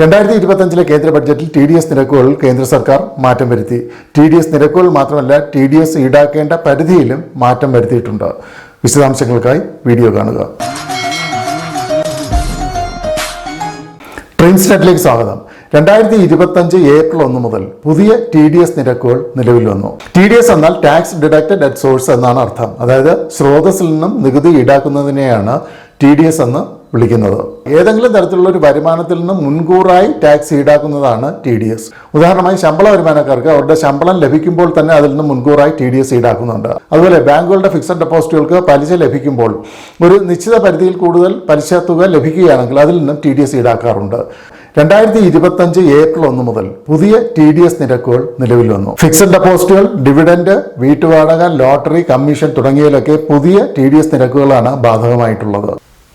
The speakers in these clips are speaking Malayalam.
രണ്ടായിരത്തി ഇരുപത്തഞ്ചിലെ കേന്ദ്ര ബഡ്ജറ്റിൽ ടി ഡി എസ് നിരക്കുകളിൽ കേന്ദ്ര സർക്കാർ മാറ്റം വരുത്തി. ടി ഡി എസ് നിരക്കുകൾ മാത്രമല്ല ടി ഡി എസ് ഈടാക്കേണ്ട പരിധിയിലും മാറ്റം വരുത്തിയിട്ടുണ്ട്. വിശദാംശങ്ങൾക്കായി വീഡിയോ കാണുക. ട്രെയിൻസ് നെറ്റിലേക്ക് സ്വാഗതം. രണ്ടായിരത്തി ഇരുപത്തഞ്ച് ഏപ്രിൽ ഒന്ന് മുതൽ പുതിയ ടി ഡി എസ് നിരക്കുകൾ നിലവിൽ വന്നു. ടി ഡി എസ് എന്നാൽ ടാക്സ് ഡിഡക്റ്റഡ് അറ്റ് സോഴ്സ് എന്നാണ് അർത്ഥം. അതായത് സ്രോതസ്സിൽ നിന്നും നികുതി ഈടാക്കുന്നതിനെയാണ് ടി ഡി എസ് എന്ന് വിളിക്കുന്നത്. ഏതെങ്കിലും തരത്തിലുള്ള ഒരു വരുമാനത്തിൽ നിന്ന് മുൻകൂറായി ടാക്സ് ഈടാക്കുന്നതാണ് ടി ഡി എസ് ഉദാഹരണമായി ശമ്പള വരുമാനക്കാർക്ക് അവരുടെ ശമ്പളം ലഭിക്കുമ്പോൾ തന്നെ അതിൽ നിന്ന് മുൻകൂറായി ടി ഡി എസ് ഈടാക്കുന്നുണ്ട്. അതുപോലെ ബാങ്കുകളുടെ ഫിക്സഡ് ഡെപ്പോസിറ്റുകൾക്ക് പലിശ ലഭിക്കുമ്പോൾ ഒരു നിശ്ചിത പരിധിയിൽ കൂടുതൽ പലിശ തുക ലഭിക്കുകയാണെങ്കിൽ അതിൽ നിന്നും ടി ഡി എസ് ഈടാക്കാറുണ്ട്. രണ്ടായിരത്തി ഇരുപത്തഞ്ച് ഏപ്രിൽ ഒന്ന് മുതൽ പുതിയ ടി ഡി എസ് നിരക്കുകൾ നിലവിൽ വന്നു. ഫിക്സഡ് ഡെപ്പോസിറ്റുകൾ ഡിവിഡൻഡ് വീട്ടുവാടക ലോട്ടറി കമ്മീഷൻ തുടങ്ങിയതിലൊക്കെ പുതിയ ടി ഡി എസ് നിരക്കുകളാണ് ബാധകമായിട്ടുള്ളത്.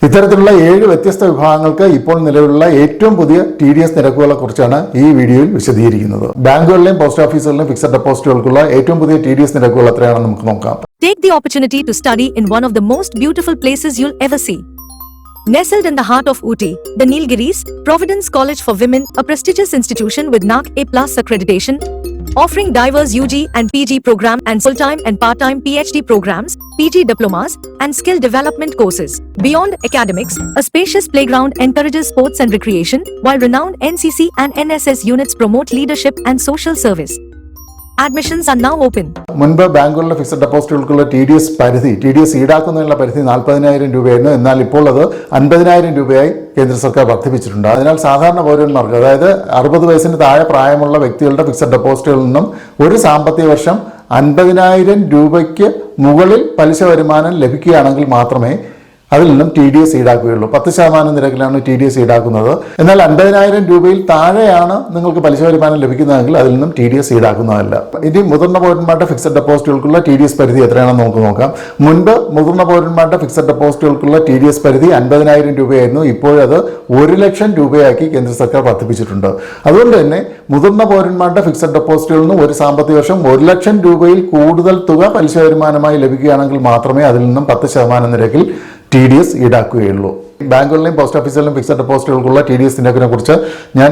ഇത്തരത്തിലുള്ള ഏഴ് വ്യത്യസ്ത വിഭാഗങ്ങൾക്ക് ഇപ്പോൾ നിലവിലുള്ള ഏറ്റവും പുതിയ ടി ഡി എസ് നിരക്കുകളെ കുറിച്ചാണ് ഈ വീഡിയോയിൽ വിശദീകരിക്കുന്നത് ബാങ്കുകളിലെയും പോസ്റ്റ് ഓഫീസുകളിലെയും ഫിക്സഡ് ഡെപ്പോസിറ്റുകൾക്കുള്ള ഏറ്റവും പുതിയ ടി ഡി എസ് നിരക്കുകൾ എത്രയാണെന്ന് നമുക്ക് നോക്കാം Take the opportunity to study in one of the most beautiful places you'll ever see. Nestled in the heart of Ooty, the Nilgiris, Providence College for Women, a prestigious institution with NAC A plus accreditation, offering diverse UG and PG program and full-time and part-time PhD programs, PG diplomas, and skill development courses. Beyond academics, a spacious playground encourages sports and recreation, while renowned NCC and NSS units promote leadership and social service. Admissions are now open. മുൻപ് ബാങ്കുകളിലെ ഫിക്സഡ് ഡെപ്പോസിറ്റുകൾക്കുള്ള ടി ഡി എസ് പരിധി ടി ഡി എസ് ഈടാക്കുന്നതിനുള്ള പരിധി നാൽപ്പതിനായിരം രൂപയായിരുന്നു എന്നാൽ ഇപ്പോൾ അത് അൻപതിനായിരം രൂപയായി കേന്ദ്ര സർക്കാർ വർദ്ധിപ്പിച്ചിട്ടുണ്ട്. അതിനാൽ സാധാരണ പൗരന്മാർക്ക് അതായത് അറുപത് വയസ്സിന് താഴെ പ്രായമുള്ള വ്യക്തികളുടെ ഫിക്സഡ് ഡെപ്പോസിറ്റുകളിൽ നിന്നും ഒരു സാമ്പത്തിക വർഷം അൻപതിനായിരം രൂപയ്ക്ക് മുകളിൽ പലിശ വരുമാനം ലഭിക്കുകയാണെങ്കിൽ മാത്രമേ അതിൽ നിന്നും ടി ഡി എസ് ഈടാക്കുകയുള്ളൂ. പത്ത് ശതമാനം നിരക്കിലാണ് ടി ഡി എസ് ഈടാക്കുന്നത്. എന്നാൽ അൻപതിനായിരം രൂപയിൽ താഴെയാണ് നിങ്ങൾക്ക് പലിശ വരുമാനം ലഭിക്കുന്നതെങ്കിൽ അതിൽ നിന്നും ടി ഡി എസ് ഈടാക്കുന്നതല്ല. ഇനി മുതിർന്ന പൗരന്മാരുടെ ഫിക്സഡ് ഡെപ്പോസിറ്റുകൾക്കുള്ള ടി ഡി എസ് പരിധി എത്രയാണെന്ന് നമുക്ക് നോക്കാം. മുൻപ് മുതിർന്ന പൗരന്മാരുടെ ഫിക്സഡ് ഡെപ്പോസിറ്റുകൾക്കുള്ള ടി ഡി എസ് പരിധി അൻപതിനായിരം രൂപയായിരുന്നു. ഇപ്പോഴത് ഒരു ലക്ഷം രൂപയാക്കി കേന്ദ്ര സർക്കാർ വർദ്ധിപ്പിച്ചിട്ടുണ്ട്. അതുകൊണ്ട് തന്നെ മുതിർന്ന പൗരന്മാരുടെ ഫിക്സഡ് ഡെപ്പോസിറ്റുകളിൽ നിന്നും ഒരു സാമ്പത്തിക വർഷം ഒരു ലക്ഷം രൂപയിൽ കൂടുതൽ തുക പലിശ വരുമാനമായി ലഭിക്കുകയാണെങ്കിൽ മാത്രമേ അതിൽ നിന്നും പത്ത് ശതമാനം നിരക്കിൽ ടി ഡി എസ് ഈടാക്കുകയുള്ളൂ. ബാങ്കുകളിലെയും പോസ്റ്റ് ഓഫീസുകളിലും ഫിക്സഡ് ഡെപ്പോസിറ്റുകൾക്കുള്ള ടി ഡി എസ് നിരക്കിനെ കുറിച്ച് ഞാൻ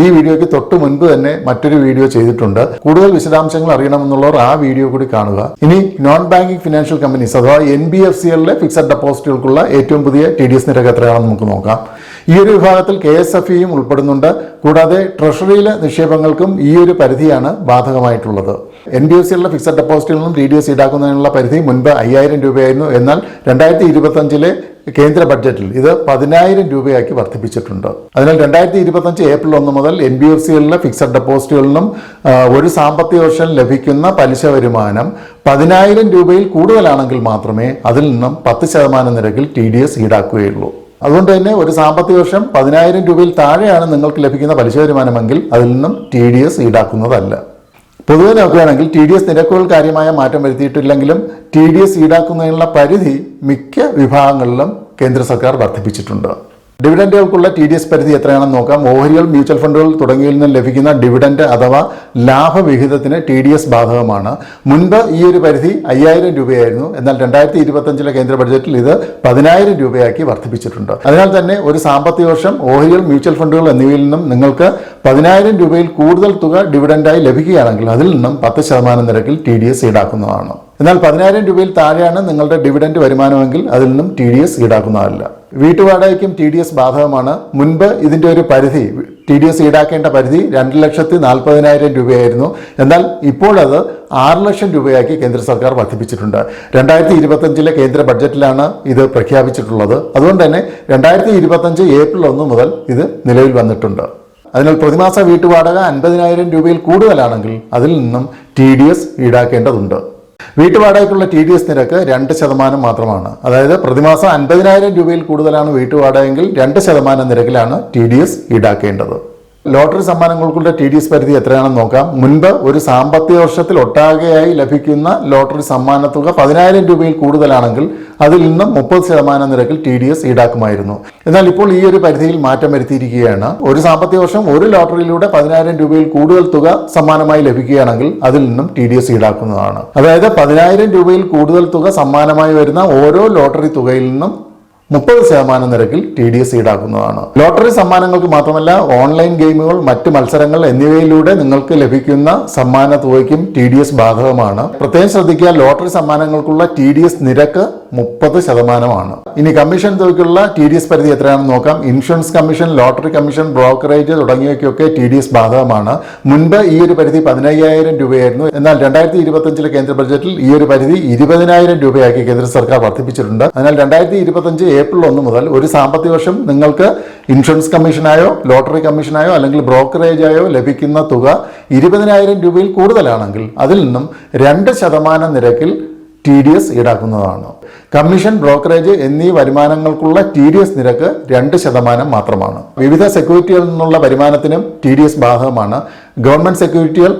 ഈ വീഡിയോയ്ക്ക് തൊട്ട് മുൻപ് തന്നെ മറ്റൊരു വീഡിയോ ചെയ്തിട്ടുണ്ട്. കൂടുതൽ വിശദാംശങ്ങൾ അറിയണമെന്നുള്ളവർ ആ വീഡിയോ കൂടി കാണുക. ഇനി നോൺ ബാങ്കിങ് ഫിനാൻഷ്യൽ കമ്പനീസ് അഥവാ എൻ ബി എഫ് സികളിലെ ഫിക്സഡ് ഡെപ്പോസിറ്റുകൾക്കുള്ള ഏറ്റവും പുതിയ ടി ഡി എസ് നിരക്ക് എത്രയാണെന്ന് നമുക്ക് നോക്കാം. ഈ ഒരു വിഭാഗത്തിൽ കെ എസ് എഫ് ഇയും ഉൾപ്പെടുന്നുണ്ട്. കൂടാതെ ട്രഷറിയിലെ നിക്ഷേപങ്ങൾക്കും ഈ ഒരു പരിധിയാണ് ബാധകമായിട്ടുള്ളത്. എൻ ഡി എഫ് സിയിലുള്ള ഫിക്സഡ് ഡെപ്പോസിറ്റിൽ നിന്നും ഡി ഡി എസ് ഈടാക്കുന്നതിനുള്ള പരിധി മുൻപ് അയ്യായിരം രൂപയായിരുന്നു. എന്നാൽ രണ്ടായിരത്തി ഇരുപത്തഞ്ചിലെ കേന്ദ്ര ബഡ്ജറ്റിൽ ഇത് പതിനായിരം രൂപയാക്കി വർദ്ധിപ്പിച്ചിട്ടുണ്ട്. അതിനാൽ രണ്ടായിരത്തി ഇരുപത്തഞ്ച് ഏപ്രിൽ ഒന്ന് മുതൽ എൻ ബി എഫ് സികളിലെ ഫിക്സഡ് ഡെപ്പോസിറ്റുകളിൽ നിന്നും ഒരു സാമ്പത്തിക വർഷം ലഭിക്കുന്ന പലിശ വരുമാനം പതിനായിരം രൂപയിൽ കൂടുതലാണെങ്കിൽ മാത്രമേ അതിൽ നിന്നും പത്ത് ശതമാനം നിരക്കിൽ ടി ഡി എസ് ഈടാക്കുകയുള്ളൂ. അതുകൊണ്ട് തന്നെ ഒരു സാമ്പത്തിക വർഷം പതിനായിരം രൂപയിൽ താഴെയാണ് നിങ്ങൾക്ക് ലഭിക്കുന്ന പലിശ വരുമാനമെങ്കിൽ അതിൽ നിന്നും ടി ഡി എസ് ഈടാക്കുന്നതല്ല. പൊതുവെ നോക്കുകയാണെങ്കിൽ ടി ഡി എസ് നിരക്കുകൾ കാര്യമായ മാറ്റം വരുത്തിയിട്ടില്ലെങ്കിലും ടി ഡി എസ് ഈടാക്കുന്നതിനുള്ള പരിധി മിക്ക വിഭാഗങ്ങളിലും കേന്ദ്ര സർക്കാർ വർദ്ധിപ്പിച്ചിട്ടുണ്ട്. ഡിവിഡൻഡുകൾക്കുള്ള ടി ഡി എസ് പരിധി എത്രയാണെന്ന് നോക്കാം. ഓഹരികൾ മ്യൂച്വൽ ഫണ്ടുകൾ തുടങ്ങിയിൽ നിന്ന് ലഭിക്കുന്ന ഡിവിഡൻഡ് അഥവാ ലാഭവിഹിതത്തിന് ടി ഡി എസ് ബാധകമാണ്. മുൻപ് ഈ ഒരു പരിധി അയ്യായിരം രൂപയായിരുന്നു. എന്നാൽ രണ്ടായിരത്തി ഇരുപത്തഞ്ചിലെ കേന്ദ്ര ബഡ്ജറ്റിൽ ഇത് പതിനായിരം രൂപയാക്കി വർദ്ധിപ്പിച്ചിട്ടുണ്ട്. അതിനാൽ തന്നെ ഒരു സാമ്പത്തിക വർഷം ഓഹരികൾ മ്യൂച്വൽ ഫണ്ടുകൾ എന്നിവയിൽ നിന്നും നിങ്ങൾക്ക് പതിനായിരം രൂപയിൽ കൂടുതൽ തുക ഡിവിഡൻഡായി ലഭിക്കുകയാണെങ്കിൽ അതിൽ നിന്നും പത്ത് ശതമാനം നിരക്കിൽ ടി ഡി എസ് ഈടാക്കുന്നതാണ്. എന്നാൽ പതിനായിരം രൂപയിൽ താഴെയാണ് നിങ്ങളുടെ ഡിവിഡൻഡ് വരുമാനമെങ്കിൽ അതിൽ നിന്നും ടി ഡി എസ് ഈടാക്കുന്നതല്ല. വീട്ടുവാടകയ്ക്കും ടി ഡി എസ് ബാധകമാണ്. മുൻപ് ഇതിന്റെ ഒരു പരിധി ടി ഡി എസ് ഈടാക്കേണ്ട പരിധി രണ്ട് ലക്ഷത്തി നാൽപ്പതിനായിരം രൂപയായിരുന്നു. എന്നാൽ ഇപ്പോഴത് ആറ് ലക്ഷം രൂപയാക്കി കേന്ദ്ര സർക്കാർ വർദ്ധിപ്പിച്ചിട്ടുണ്ട്. രണ്ടായിരത്തി ഇരുപത്തഞ്ചിലെ കേന്ദ്ര ബഡ്ജറ്റിലാണ് ഇത് പ്രഖ്യാപിച്ചിട്ടുള്ളത്. അതുകൊണ്ട് തന്നെ രണ്ടായിരത്തി ഇരുപത്തഞ്ച് ഏപ്രിൽ ഒന്ന് മുതൽ ഇത് നിലവിൽ വന്നിട്ടുണ്ട്. അതിനാൽ പ്രതിമാസ വീട്ടുവാടക അൻപതിനായിരം രൂപയിൽ കൂടുതലാണെങ്കിൽ അതിൽ നിന്നും ടി ഡി എസ് ഈടാക്കേണ്ടതുണ്ട്. വീട്ടുവാടകയ്ക്കുള്ള ടി ഡി എസ് നിരക്ക് രണ്ട് ശതമാനം മാത്രമാണ്. അതായത് പ്രതിമാസം അൻപതിനായിരം രൂപയിൽ കൂടുതലാണ് വീട്ടുവാടകയെങ്കിൽ രണ്ട് ശതമാനം നിരക്കിലാണ് ടി ഡി എസ് ഈടാക്കേണ്ടത്. ലോട്ടറി സമ്മാനങ്ങൾക്കുള്ള ടി ഡി എസ് പരിധി എത്രയാണെന്ന് നോക്കാം. മുൻപ് ഒരു സാമ്പത്തിക വർഷത്തിൽ ഒട്ടാകെയായി ലഭിക്കുന്ന ലോട്ടറി സമ്മാന തുക പതിനായിരം രൂപയിൽ കൂടുതലാണെങ്കിൽ അതിൽ നിന്നും മുപ്പത് ശതമാനം നിരക്കിൽ ടി ഡി എസ് ഈടാക്കുമായിരുന്നു. എന്നാൽ ഇപ്പോൾ ഈ ഒരു പരിധിയിൽ മാറ്റം വരുത്തിയിരിക്കുകയാണ്. ഒരു സാമ്പത്തിക വർഷം ഒരു ലോട്ടറിയിലൂടെ പതിനായിരം രൂപയിൽ കൂടുതൽ തുക സമ്മാനമായി ലഭിക്കുകയാണെങ്കിൽ അതിൽ നിന്നും ടി ഡി എസ് ഈടാക്കുന്നതാണ്. അതായത് പതിനായിരം രൂപയിൽ കൂടുതൽ തുക സമ്മാനമായി വരുന്ന ഓരോ ലോട്ടറി തുകയിൽ നിന്നും മുപ്പത് ശതമാനം നിരക്കിൽ ടി ഡി എസ് ഈടാക്കുന്നതാണ്. ലോട്ടറി സമ്മാനങ്ങൾക്ക് മാത്രമല്ല ഓൺലൈൻ ഗെയിമുകൾ മറ്റ് മത്സരങ്ങൾ എന്നിവയിലൂടെ നിങ്ങൾക്ക് ലഭിക്കുന്ന സമ്മാന തുകയ്ക്കും ടി ഡി എസ് ബാധകമാണ്. പ്രത്യേകം ശ്രദ്ധിക്കുക ലോട്ടറി സമ്മാനങ്ങൾക്കുള്ള ടി ഡി എസ് നിരക്ക് മുപ്പത് ശതമാനമാണ്. ഇനി കമ്മീഷൻ തുകയ്ക്കുള്ള ടി ഡി എസ് പരിധി എത്രയാണെന്ന് നോക്കാം. Insurance commission lottery commission brokerage തുടങ്ങിയവയ്ക്കൊക്കെ T D S ബാധകമാണ്. മുൻപ് ഈ ഒരു പരിധി പതിനയ്യായിരം രൂപയായിരുന്നു. എന്നാൽ രണ്ടായിരത്തി ഇരുപത്തഞ്ചിലെ കേന്ദ്ര ബജറ്റിൽ ഈ ഒരു പരിധി ഇരുപതിനായിരം രൂപയാക്കി കേന്ദ്ര സർക്കാർ വർദ്ധിപ്പിച്ചിട്ടുണ്ട്. അതിനാൽ രണ്ടായിരത്തി ഏപ്രിൽ ഒന്ന് മുതൽ ഒരു സാമ്പത്തിക വർഷം നിങ്ങൾക്ക് ഇൻഷുറൻസ് കമ്മീഷനായോ ലോട്ടറി കമ്മീഷനായോ അല്ലെങ്കിൽ ബ്രോക്കറേജായോ ലഭിക്കുന്ന തുക ഇരുപതിനായിരം രൂപയിൽ കൂടുതലാണെങ്കിൽ അതിൽ നിന്നും രണ്ട് ശതമാനം നിരക്കിൽ ടി ഡി എസ് ഈടാക്കുന്നതാണ്. കമ്മീഷൻ ബ്രോക്കറേജ് എന്നീ വരുമാനങ്ങൾക്കുള്ള ടി ഡി എസ് നിരക്ക് രണ്ട് ശതമാനം മാത്രമാണ്. വിവിധ സെക്യൂരിറ്റികളിൽ നിന്നുള്ള വരുമാനത്തിനും ടി ഡി എസ് ബാധകമാണ്. ഗവൺമെന്റ് സെക്യൂരിറ്റികൾ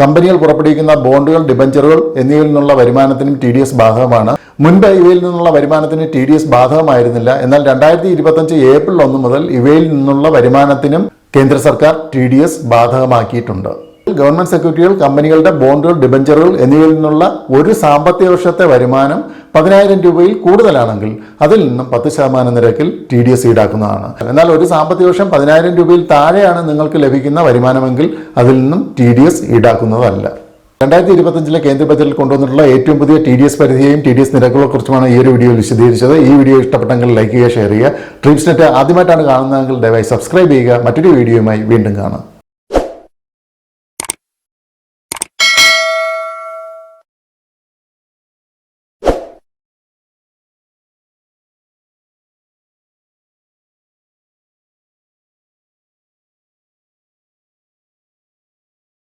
കമ്പനികൾ പുറപ്പെടുവിക്കുന്ന ബോണ്ടുകൾ ഡിബഞ്ചറുകൾ എന്നിവയിൽ നിന്നുള്ള വരുമാനത്തിനും ടി ഡി എസ് ബാധകമാണ്. മുൻപ് ഇവയിൽ നിന്നുള്ള വരുമാനത്തിന് ടി ഡി എസ് ബാധകമായിരുന്നില്ല. എന്നാൽ രണ്ടായിരത്തി ഇരുപത്തഞ്ച് ഏപ്രിൽ ഒന്ന് മുതൽ ഇവയിൽ നിന്നുള്ള വരുമാനത്തിനും കേന്ദ്ര സർക്കാർ ടി ഡി എസ് ബാധകമാക്കിയിട്ടുണ്ട്. ഗവൺമെന്റ് സെക്യൂരിറ്റികൾ കമ്പനികളുടെ ബോണ്ടുകൾ ഡിബഞ്ചറുകൾ എന്നിവയിൽ നിന്നുള്ള ഒരു സാമ്പത്തിക വർഷത്തെ വരുമാനം പതിനായിരം രൂപയിൽ കൂടുതലാണെങ്കിൽ അതിൽ നിന്നും പത്ത് ശതമാനം നിരക്കിൽ ടി ഡി എസ് ഈടാക്കുന്നതാണ്. എന്നാൽ ഒരു സാമ്പത്തിക വർഷം പതിനായിരം രൂപയിൽ താഴെയാണ് നിങ്ങൾക്ക് ലഭിക്കുന്ന വരുമാനമെങ്കിൽ അതിൽ നിന്നും ടി ഡി എസ് ഈടാക്കുന്നതല്ല. രണ്ടായിരത്തി ഇരുപത്തഞ്ചിലെ കേന്ദ്ര ബജറ്റിൽ കൊണ്ടുവന്നിട്ടുള്ള ഏറ്റവും പുതിയ ടി ഡി എസ് പരിധിയെയും ടി ഡി എസ് നിരക്കുകളെ കുറിച്ചുമാണ് ഈ ഒരു വീഡിയോ വിശദീകരിച്ചത്. ഈ വീഡിയോ ഇഷ്ടപ്പെട്ടെങ്കിൽ ലൈക്ക് ചെയ്യുക ഷെയർ ചെയ്യുക. ട്രീപ്സ് നെറ്റ് ആദ്യമായിട്ടാണ് കാണുന്നതെങ്കിൽ ദയവായി സബ്സ്ക്രൈബ് ചെയ്യുക. മറ്റൊരു വീഡിയോയുമായി വീണ്ടും കാണാം.